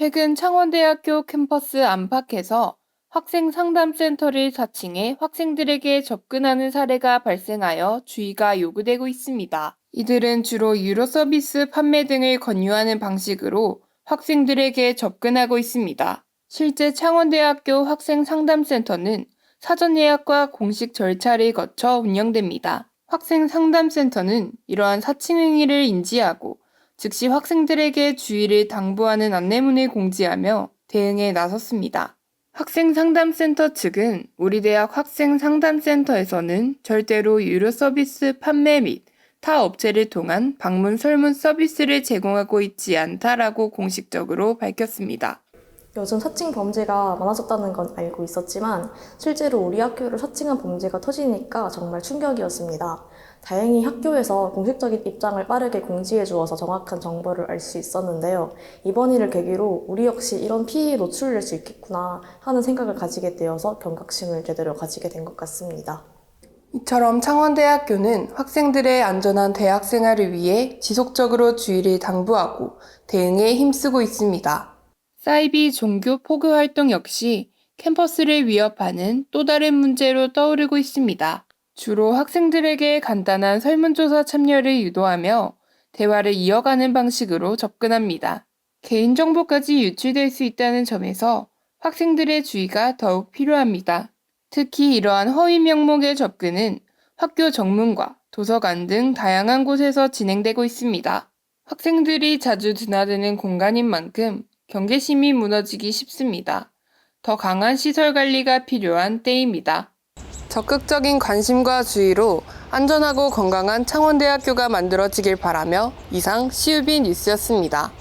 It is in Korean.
최근 창원대학교 캠퍼스 안팎에서 학생 상담센터를 사칭해 학생들에게 접근하는 사례가 발생하여 주의가 요구되고 있습니다. 이들은 주로 유료 서비스 판매 등을 권유하는 방식으로 학생들에게 접근하고 있습니다. 실제 창원대학교 학생 상담센터는 사전 예약과 공식 절차를 거쳐 운영됩니다. 학생 상담센터는 이러한 사칭 행위를 인지하고 즉시 학생들에게 주의를 당부하는 안내문을 공지하며 대응에 나섰습니다. 학생상담센터 측은 우리 대학 학생상담센터에서는 절대로 유료 서비스 판매 및 타 업체를 통한 방문 설문 서비스를 제공하고 있지 않다라고 공식적으로 밝혔습니다. 요즘 사칭 범죄가 많아졌다는 건 알고 있었지만 실제로 우리 학교를 사칭한 범죄가 터지니까 정말 충격이었습니다. 다행히 학교에서 공식적인 입장을 빠르게 공지해 주어서 정확한 정보를 알 수 있었는데요. 이번 일을 계기로 우리 역시 이런 피해에 노출될 수 있겠구나 하는 생각을 가지게 되어서 경각심을 제대로 가지게 된 것 같습니다. 이처럼 창원대학교는 학생들의 안전한 대학 생활을 위해 지속적으로 주의를 당부하고 대응에 힘쓰고 있습니다. 사이비 종교 포교 활동 역시 캠퍼스를 위협하는 또 다른 문제로 떠오르고 있습니다. 주로 학생들에게 간단한 설문조사 참여를 유도하며 대화를 이어가는 방식으로 접근합니다. 개인정보까지 유출될 수 있다는 점에서 학생들의 주의가 더욱 필요합니다. 특히 이러한 허위 명목의 접근은 학교 정문과 도서관 등 다양한 곳에서 진행되고 있습니다. 학생들이 자주 드나드는 공간인 만큼 경계심이 무너지기 쉽습니다. 더 강한 시설 관리가 필요한 때입니다. 적극적인 관심과 주의로 안전하고 건강한 창원대학교가 만들어지길 바라며 이상 시우비 뉴스였습니다.